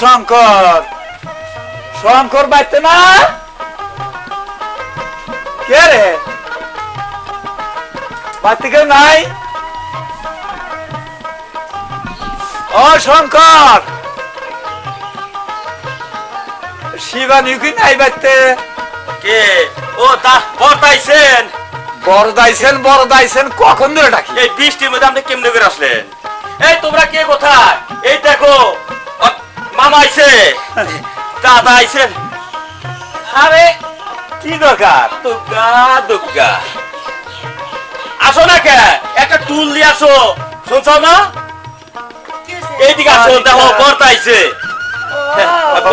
শঙ্কর। শঙ্কর বাইতে না? কে রে? বাড়িতে কেউ নাই? ও শঙ্কর। শিবানী কি নাই বাইতে কে? ও তা বর্তাইছেন বড় দাইছেন কখন ধরে ডাকি? এই বৃষ্টির মধ্যে আপনি কেমনে করে আসলেন? এই তোমরা কে কোথায়? এই দেখো মামা আইছে। দাদা আইছেন। আরে কি দরকার? দুর্গা দুর্গা আসো না কে? একটা টুল দিয়ে আসো। শুনছ না? এইদিকে আসো দেখো বর্তা আইছে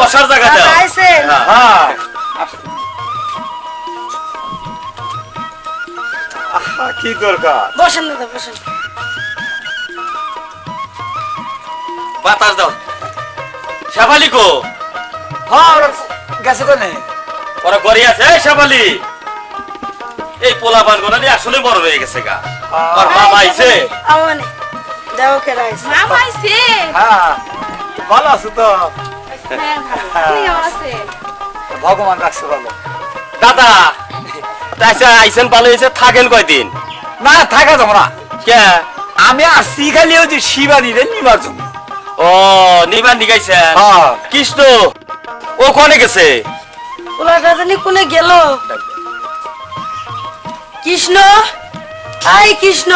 বসার জায়গা দাও। হ্যাঁ। হ্যাঁ। কি দরকার। বসেন দাদা বসেন। বাতাস দাও। শেফালি কো? হ্যাঁ ওরা গেছে কোনে ওরা গড়ি আছে। এই শেফালি! এই পোলা পান গোনা দিয়ে আসলে বড় হয়ে গেছে গা। আর মামা আইছে? আমানে যাও কে রাইছে। মামা আইছে। হ্যাঁ ভালো আছো তো? হ্যাঁ ভগবান রাখছে ভালো। দাদা তাইছে আইছেন ভালো হয়েছে থাকেন কয়দিন? না থাকা যাব না। কে? আমি আসছি খালি ওই যে শিবানী রে নিবার জন্য। ও নিবান দিগাইছেন হ্যাঁ। কৃষ্ণ ও কোনে গেছে? পোলাটা জানি কোনে গেল? কৃষ্ণ? আই কৃষ্ণ।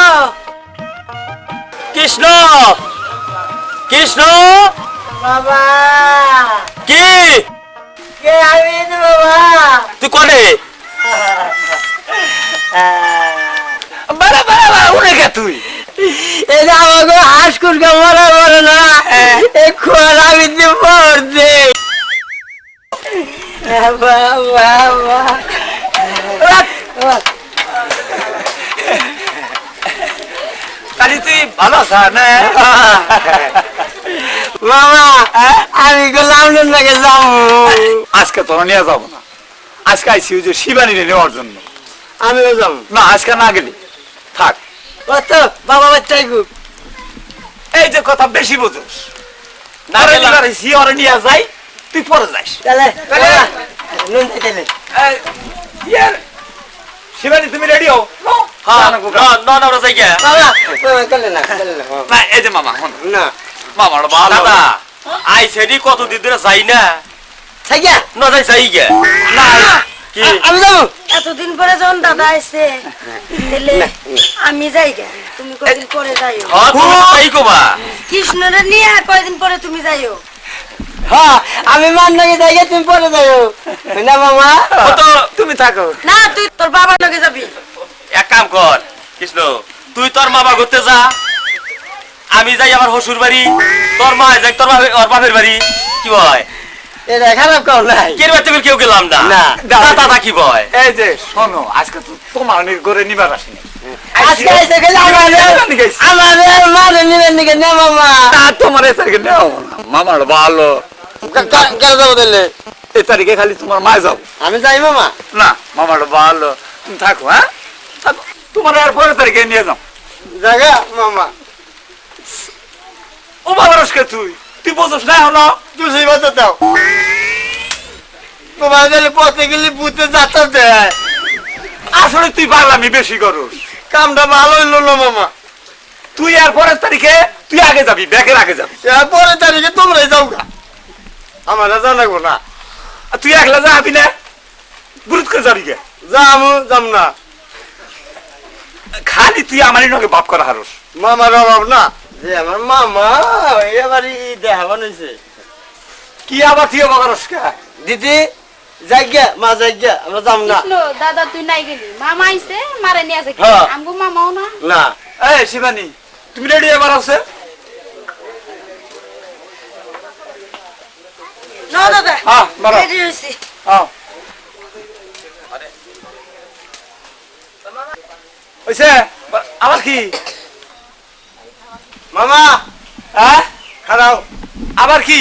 কৃষ্ণ! কৃষ্ণ! বাবা। কি? কে আমি বাবা? তুই কোনে? বারা বারা উড়ে গে তুই। এটা আমাকে হাস কুরকে মরা মরে না এ খোলা বিদ্যে পড়ছে বাবা কালি তুই ভালো আছ না? মামা আমি গেলাম যাব আজকে তোরা নিয়ে যাব না আজকে আইসি যে শিবানী রে নেওয়ার জন্য আমিও যাব না আজকে না গেলি থাক কত বাবা বাচ্চাই এই যে কথা বেশি বুঝোস না। গেলে ওরে নিয়ে যাই তুই পরে যাস তাহলে ইয়ার, শিবানী তুমি রেডি হও হ্যাঁ না, না, না না না ওরা যাই গে বাবা বাবা না না না এই যে মামা হন না মামার ভালো দাদা। আইছে দি কতদিন ধরে যাই না। থাকিয়া না যাই যাই গে না কি? আমি যাব। এতদিন পরে যখন দাদা আসছে তাহলে আমি যাই গে তুমি কয়দিন পরে যাইও। হ্যাঁ তুমি তাই কোবা। কৃষ্ণরে নিয়ে কয়দিন পরে তুমি যাইও। হ্যাঁ আমি মান যাই তুমি পরে যাও না মামা? তো তুমি থাকো। না তুই তোর বাবার লগে যাবি। এক কাম কর কৃষ্ণ তুই তোর মামা ঘুরতে যা। আমি যাই আমার হসুর বাড়ি তোর মা যাই তোর ওর বাপের বাড়ি। কি বয়? এটা খারাপ কাউ নাই। কের বাড়িতে কেউ গেলাম না? না। দাদা দাদা কি বয়? এই যে শোনো আজকে তো তোমার নি- করে নিবার আসিনি। আজকে এসে গেলে আমাদের আমাদের মানে নিবেন নাকি? না মামা। না তোমার এই তারিখে নেও না। মামার ভালো। কে যাব তাহলে? এই তারিখে খালি তোমার মায় যাও আমি যাই মামা। না মামার ভালো। তুমি থাকো হ্যাঁ? থাকো। তোমার আর পরের তারিখে নিয়ে যাও। জায়গা মামা। ও বাবারসকে তুই তুই বোঝস না হলো তুই সেই বাচ্চা দাও তোমার গেলে পথে গেলে বুঝতে যাত্রা দেয় আসলে তুই পাগলামি বেশি করস কামটা ভালো হইল না মামা তুই আর পরের তারিখে তুই আগে যাবি ব্যাগের আগে যাবি এর পরের তারিখে তোমরাই যাও গা আমার জানাব না আর তুই একলা যাবি না গুরুত করে যাবি কে যাম যাম না খালি তুই আমারই নগে বাপ করা হারস মামার অভাব না যে আমার মামা এবারই দেখা বানাইছে কি আবার তুই বাবারস দিদি যাইগা মা যাইগা আমরা যাম না। দাদা তুই নাই গেলি। মামা আইছে মারে নিয়ে আছে হ্যাঁ। আমগো মামাও না? না। এই শিবানী তুমি রেডি এবার আছে? না দাদা হ্যাঁ রেডি হ্যাঁ। হইছে? আবার কি? মামা! হ্যাঁ? খারাও আবার কি?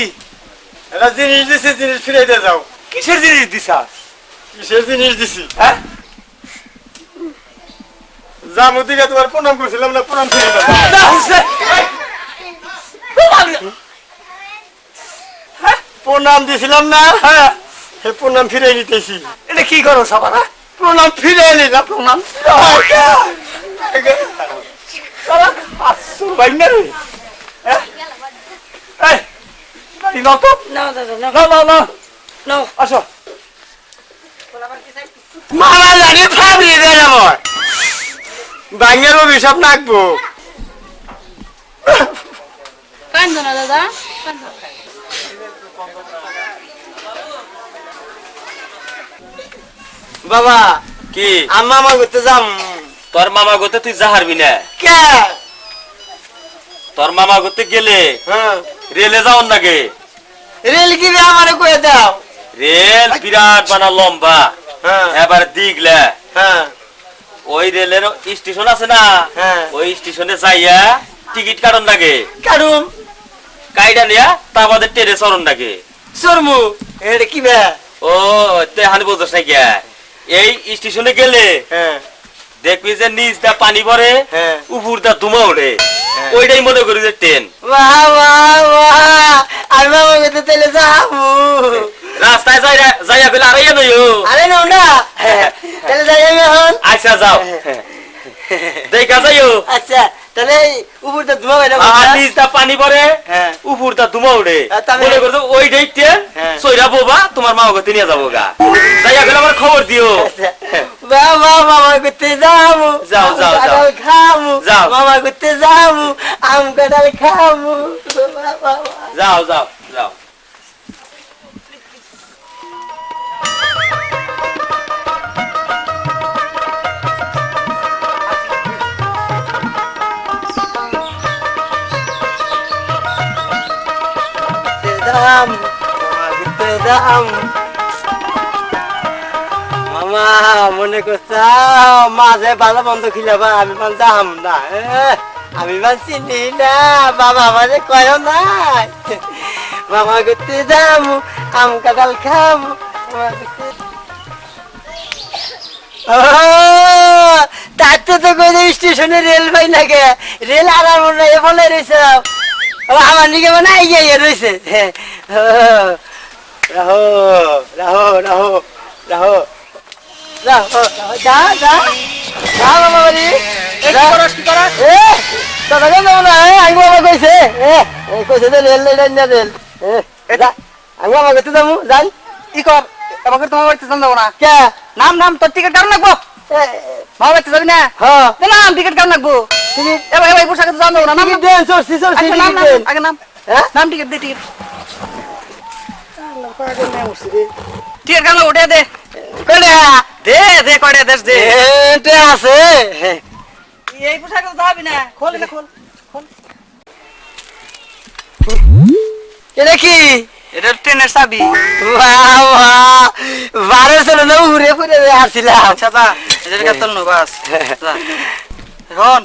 এটা জিনিস দিছে জিনিস ফিরে দিয়ে যাও। কিসের জিনিস দিছাস কিসের জিনিস দিছি? হ্যাঁ? জামু দিকে তোমার প্রণাম করছিলাম না প্রণাম ফিরে তোমার প্রণাম দিছিলাম না? হ্যাঁ। হে প্রণাম ফিরে নিতেছি। এটা কি করো সবার হ্যাঁ? প্রণাম ফিরে নিলাম প্রণাম সারা আসুর বাইনা রে? এই, গাড়ি নাও তো। নাও দাদা নাও। নাও আসো। মামা জানি ফাবরি দে আমার বাঙ্গের অভিশাপ নাকবো কান্দো না দাদা কান্দো বাবা কি আম্মা আমার করতে যাম তোর মামা গতে তুই যাহারবি না। কে? তোর মামা গতে গেলে হ্যাঁ। রেলে যাওন নাগে। রেল কি আমারে কয়ে দাও। রেল বিরাট বানা লম্বা। হ্যাঁ। এবার দিগলে। হ্যাঁ। ওই রেলের স্টেশন আছে না? হ্যাঁ। ওই স্টেশনে যাইয়া টিকিট কাটন লাগে কারুম কাইডা নিয়া তা বাদে ট্রেনে চরণ লাগে সরমু এটা কি বে? ও তে হানি বলছিস নাকি? এই স্টেশনে গেলে হ্যাঁ। দেখবি যে নিচ দা পানি ভরে হ্যাঁ। উপর দা ধুমা ওঠে। হ্যাঁ। ওইটাই মনে করি যে ট্রেন রাস্তায় যাই যাইয়া গেলে আড়াইয়া নইও আরে নাও না। তাহলে যাই এখন। আচ্ছা যাও। দেখা যাইও। আচ্ছা। তাহলে উপরটা ধোয়া বাইরে আর নিচ পানি পড়ে হ্যাঁ। উপর দা ধুমা ওঠে আর তাহলে- মনে করছ ওই ডেটে হ্যাঁ। সইরা বোবা তোমার মা ওকে নিয়ে যাব গা। যাইয়া এখন আমার খবর দিও। বাবা মামা করতে যাব। যাও, যাও, যাও। খাব। যাও। মামা করতে যাব। আম কাঁঠাল খাব। যাও যাও। দাম মামা দাম মামা মনে করছাও? মাঝে ভালো বন্ধ খিলাবা আমি মান দাম না। আমি মান চিনি না। বাবা মাঝে কয় নাই। মামা করতে দাম আম কাঁঠাল খাব মামা করতে তো স্টেশনে রেল পাই না কে। রেল আরাম না এ বলে ও আমার নিকে মানে আই গিয়ে রয়েছে। রাহো রাহো রাহো রাহো রাহো যা যা যা বাবা বাড়ি। নাম নাম তোর টিকিট কারণ এ, মামা যাবি না? হ্যাঁ। নাম টিকিট কারণ রাখব টিকিট এবার এবার পোশাকে তো যান না নাম দেন সরছি সরছি আচ্ছা, নাম নাম আগে নাম। হ্যাঁ? নাম টিকিট দে টিকিট। উঠে দে। কয়টা? দে দে কয়টা দেশ দে। এতে আছে। এই পোশাকে তো যাবি না খোল এটা খোল এটা কি? এটা ট্রেনের চাবি। বারো ছিল না ঘুরে ফুরে আসছিলাম আচ্ছা যা এদের কাছে তোর বাস যা। এখন।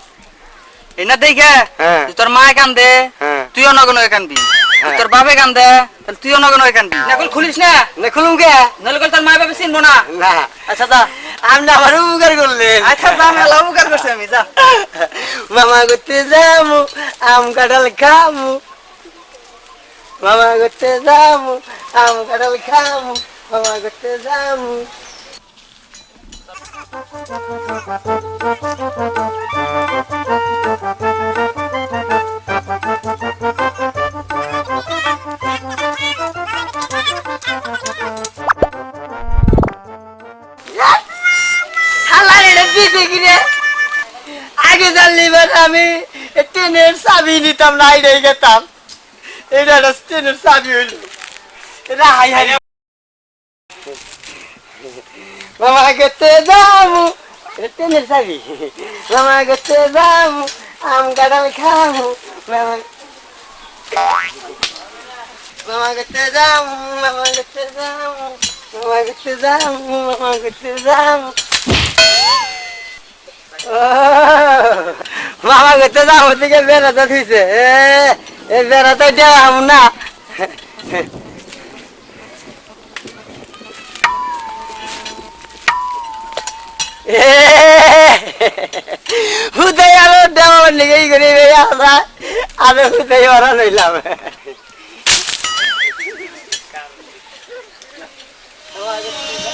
এই না দেখে হ্যাঁ। তোর মা কান্দে হ্যাঁ। তুইও নগন হয়ে কানবি হ্যাঁ। তোর বাবে কান্দে তাহলে তুইও নগন হয়ে কানবি নকল খুলিস না? না খুলুম কে নকল তোর মা বাবা চিনবো না। না। আচ্ছা যা। আপনি আমার উপকার করলেন। আচ্ছা যা মেলা উপকার করছি আমি যা। মামা করতে যামু আম কাঁঠাল খামু মামা করতে যামু আম কাঁঠাল খামু মামা করতে যামু হালা আমি ট্রেনের চাবি নিতাম না এটাই গেতাম এটা একটা ট্রেনের চাবি হইল এটা হাই হাই মামা গেতে যাব এটা ট্রেনের চাবি মামা গেতে যাব আম কাঁঠাল খাব মামা মামা গেতে যাব মামা গেতে যাব মামা গেতে যাব মামা গেতে যাব মামাকে তো যাব দিকে বেড়াতে দিছে এ বেড়াতে দেওয়া না। হুদাই আরও দেওয়ার লিগে ই করি আমরা আরও হুদাই ওরা লইলাম। Oh, I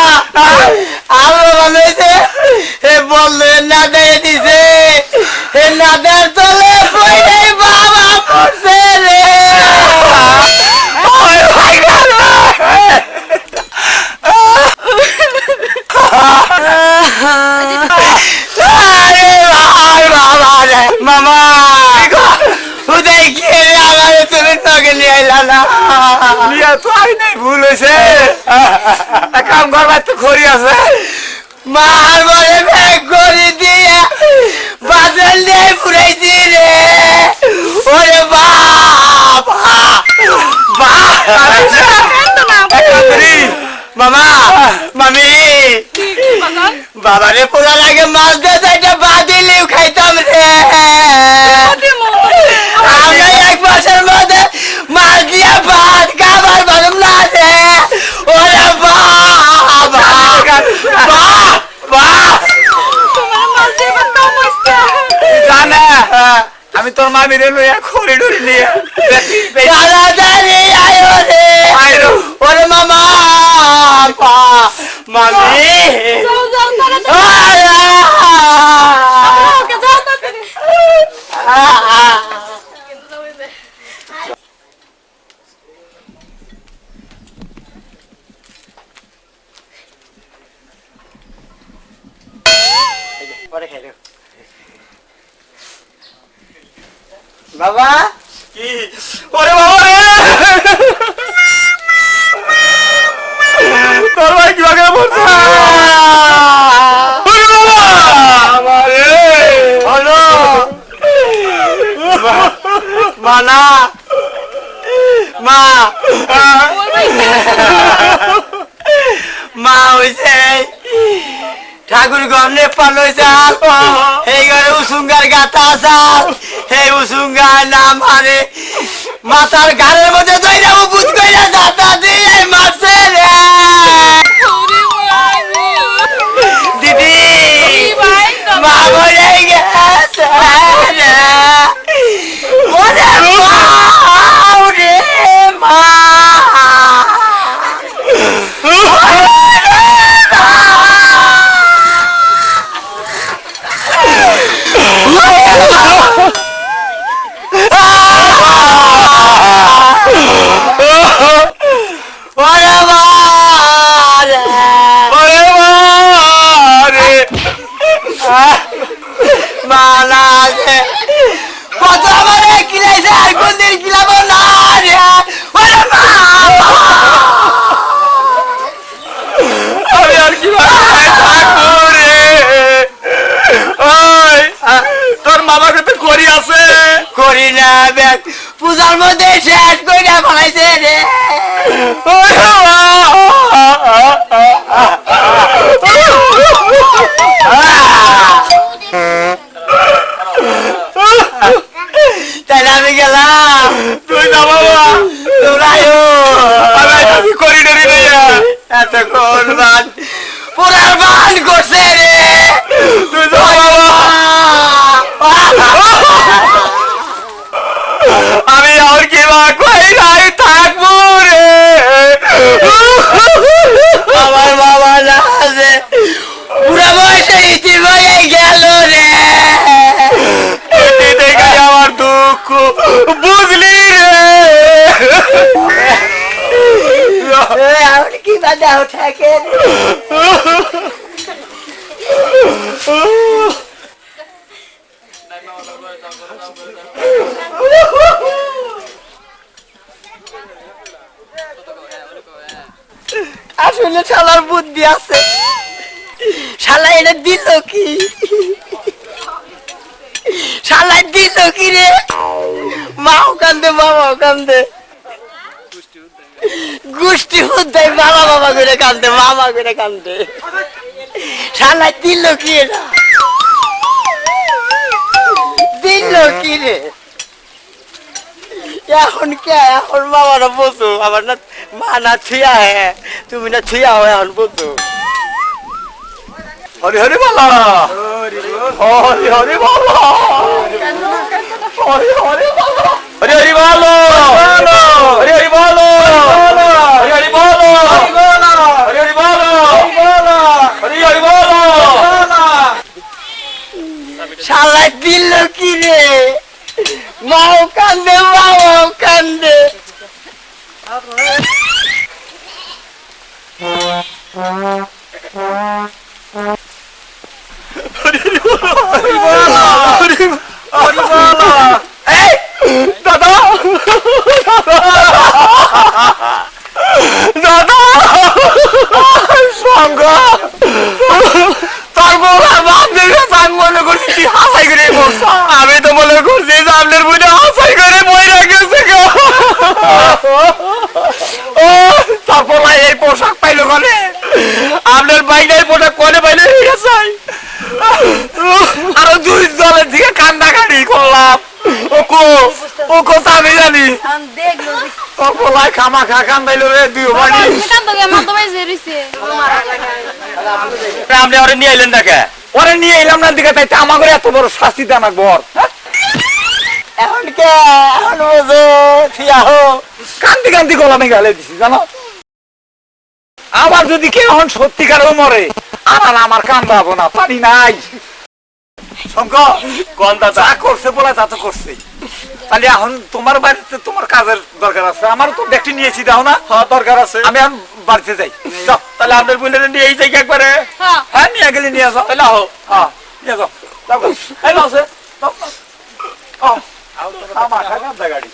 সালা আলু বানাইছে হে বললে না দিয়ে দিছে। হে না কই নাই বাবা পড়ছে রে। আরে মামা। উদয় কে আমারে তুমি তোকে নিয়ে আইলা না। নিয়া তো আই নাই। ভুল হয়েছে। কাম করবার তো খড়ি আছে। মার বলে ব্যাগ করে দিয়ে বাদল দিয়ে পুরাইছি রে। ওরে বাপ মামা মামি? বাবারে পোড়া লাগে মাছ দিয়ে চাইটা বাদিলেও খাইতাম রে আমরা এক মাসের মধ্যে মাছ দিয়ে ভাত খাবার পারলাম না রে ওরে বাবা বাহ বাহ জানে আমি তোর মামিরে লইয়া খড়ি ডরি নিয়ে তাড়াতাড়ি আয়ো রে আইরো। ওরে মামা পা মামি যাও তাড়াতাড়ি ওকে যাও তাড়াতাড়ি পরে খাইলো বাবা? কি? ওরে বাবা রে! তোর ভাই কি বাগে পড়ছে? ওরে বাবা! আমারে হলো! মানা মা মা। হইছে ঠাকুর গমনে পালইছে এই ঘরে উসুঙ্গার গাতা আসাল এই উসুঙ্গার নাম মানে মাথার গালের মধ্যে দইরা উপুত কইরা দাতা দিয়ে মারছে রে। দিদি মা মরে গেছে রে ওরে মা ওরে মা ওরে মা রে ওরে বাবা রে মালা আছে কত আমারে কিলাইছে আর কোন দিন কিলাবো না রে ওরে মা আমি আর কি ঠাকুরে ওই মামাকে তো করি আছে? করি না ব্যাগ পূজার মধ্যে শেষ কইরা ফলাইছে রে। তাই না আমি গেলাম। তুই না বাবা এতক্ষণ বাদ পুরার বান করছে রে। আমি আর কি বা কই নাই থাকব রে। আমার বাবা না আছে। পুরা বয়সে ইতি বয়ে গেল রে। দেখে আমার দুঃখ বুঝলি রে। এখন কি বাধা থাকে আসলে শালার বুদ্ধি আছে। শালা এটা দিল কি? শালা দিল কি রে? মাও কান্দে বাবাও কান্দে গোষ্ঠী হুদ্দাই বাবা বাবা করে কান্দে, মামা করে কান্দে। শালা দিল কি এটা দিল কি রে? এখন কে, এখন বাবারা বসো আবার না মা না থুয়া হে, তুমি না থুয়া হো এখন বসো হরি হরি বলা। হরি হরি বলা। হরি হরি বলো। হরি হরি বলো হরি হরি বলো হরি হরি বলো হরি হরি বলো হরি হরি বলো শালা দিল কি রে? মাও কান্দে বাবাও কান্দে। দাদা দাদা! আমি তো মনে করছি যে আপনার বুঝে হাসাই করে বইরা গেছে গো। ও, তারপর এই পোশাক পাইলো কনে? আপনার বাইরে এই পোশাক কনে পাইলে হয়ে চাই আরও দুই দলের দিকে কান্দা কাটি করলাম। ওকো ওকো, তো আমি জানি। আমি দেখল যে তোর খামা খা কান্দাইলো রে দুই বাড়ি আপনি ওরে নিয়ে এলেন দেখে? ওরে নিয়ে এলাম না দিকে তাই আমাকে এত বড় শাস্তি দেন বর এখন কে? এখন হো। কান্দি কান্দি গলামে গেলে দিছি জানো? আমার যদি কেউ এখন সত্যিকার মরে আমার আমার কান্দাবো না পানি নাই। শঙ্কর কন্দা যা করছে বলে তা তো করছে। তাহলে এখন তোমার বাড়িতে তোমার কাজের দরকার আছে। আমার তো ব্যক্তি নিয়েছি দাও না। হ্যাঁ দরকার আছে। আমি এখন বাড়িতে যাই। তাহলে আপনার বোনের নিয়ে এই যাই একবারে। হ্যাঁ। হ্যাঁ নিয়ে গেলে নিয়ে যাও তাহলে আহো। হ্যাঁ নিয়ে যাও। আমার কান্দা গাড়ি।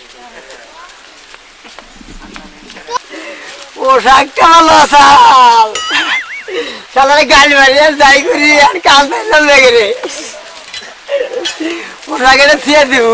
পোশাকটা ভালো মারিয়ে যাই করি আর কাল পাইলাম লেগে রে। পোশাক এটা থিয়ে দিব।